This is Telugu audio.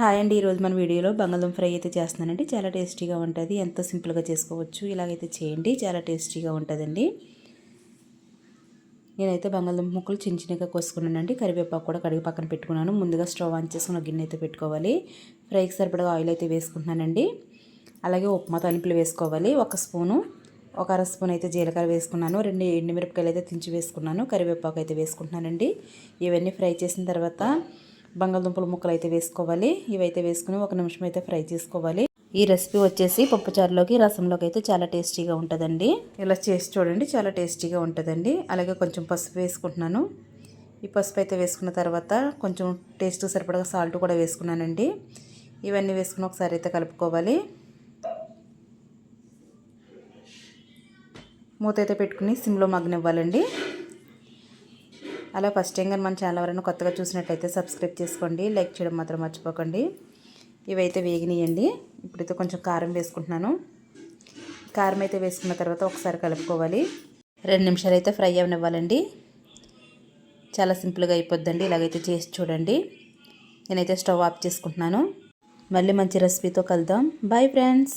హాయ్ అండి ఈరోజు మన వీడియోలో బంగాళదుంప ఫ్రై అయితే చేస్తున్నానండి. చాలా టేస్టీగా ఉంటుంది. ఎంతో సింపుల్గా చేసుకోవచ్చు. ఇలాగైతే చేయండి. చాలా టేస్టీగా ఉంటుందండి. నేనైతే బంగాళదుంప ముక్కలు చిన్న చిన్నగా కోసుకున్నానండి. కరివేపాకు కూడా కడిగి పక్కన పెట్టుకున్నాను. ముందుగా స్టవ్ ఆన్ చేసుకున్న గిన్నె అయితే పెట్టుకోవాలి. ఫ్రైకి సరిపడగా ఆయిల్ అయితే వేసుకుంటున్నానండి. అలాగే ఉప్మా తలింపులు వేసుకోవాలి. ఒక స్పూను ఒక అర స్పూన్ అయితే జీలకర్ర వేసుకున్నాను. రెండు ఎండుమిరపకాయలు అయితే తించి వేసుకున్నాను. కరివేపాకు అయితే వేసుకుంటున్నానండి. ఇవన్నీ ఫ్రై చేసిన తర్వాత బంగాళదుంపల ముక్కలు అయితే వేసుకోవాలి. ఇవైతే వేసుకుని ఒక నిమిషం అయితే ఫ్రై చేసుకోవాలి. ఈ రెసిపీ వచ్చేసి పప్పుచారులోకి రసంలోకి అయితే చాలా టేస్టీగా ఉంటుందండి. ఇలా చేసి చూడండి చాలా టేస్టీగా ఉంటుందండి. అలాగే కొంచెం పసుపు వేసుకుంటున్నాను. ఈ పసుపు అయితే వేసుకున్న తర్వాత కొంచెం టేస్ట్ సరిపడగా సాల్ట్ కూడా వేసుకున్నానండి. ఇవన్నీ వేసుకుని ఒకసారి అయితే కలుపుకోవాలి. మూత అయితే పెట్టుకుని సిమ్లో మగ్గనివ్వాలండి. అలా ఫస్ట్ టైం కానీ మన ఛానల్ ఎవరైనా కొత్తగా చూసినట్టయితే సబ్స్క్రైబ్ చేసుకోండి లైక్ చేయడం మాత్రం మర్చిపోకండి. ఇవైతే వేగినాయండి. ఇప్పుడైతే కొంచెం కారం వేసుకుంటున్నాను. కారం అయితే వేసుకున్న తర్వాత ఒకసారి కలుపుకోవాలి. రెండు నిమిషాలు అయితే ఫ్రై అవనివ్వాలండి. చాలా సింపుల్గా అయిపోద్దండి. ఇలాగైతే చేసి చూడండి. నేనైతే స్టవ్ ఆఫ్ చేసుకుంటున్నాను. మళ్ళీ మంచి రెసిపీతో కలుద్దాం. Bye friends